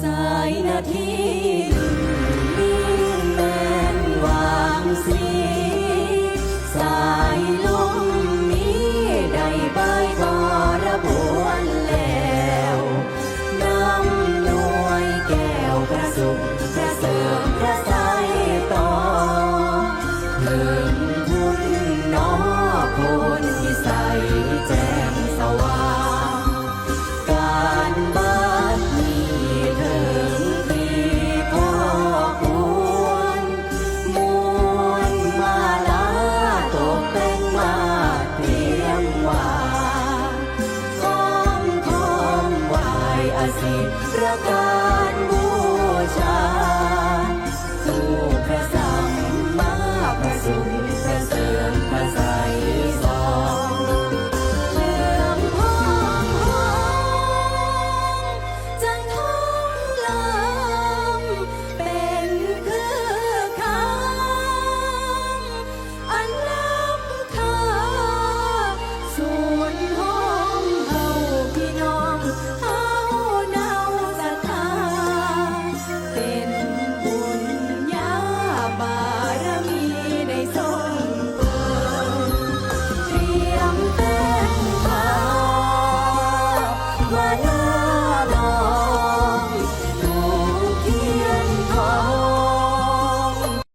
สายนาทีนิ่งแม่นวางสีสายลมนี้ได้ใบกอระบวนแล้วน้ำหน่วยแก้วกระสุนกระเสริ สิประการบูชา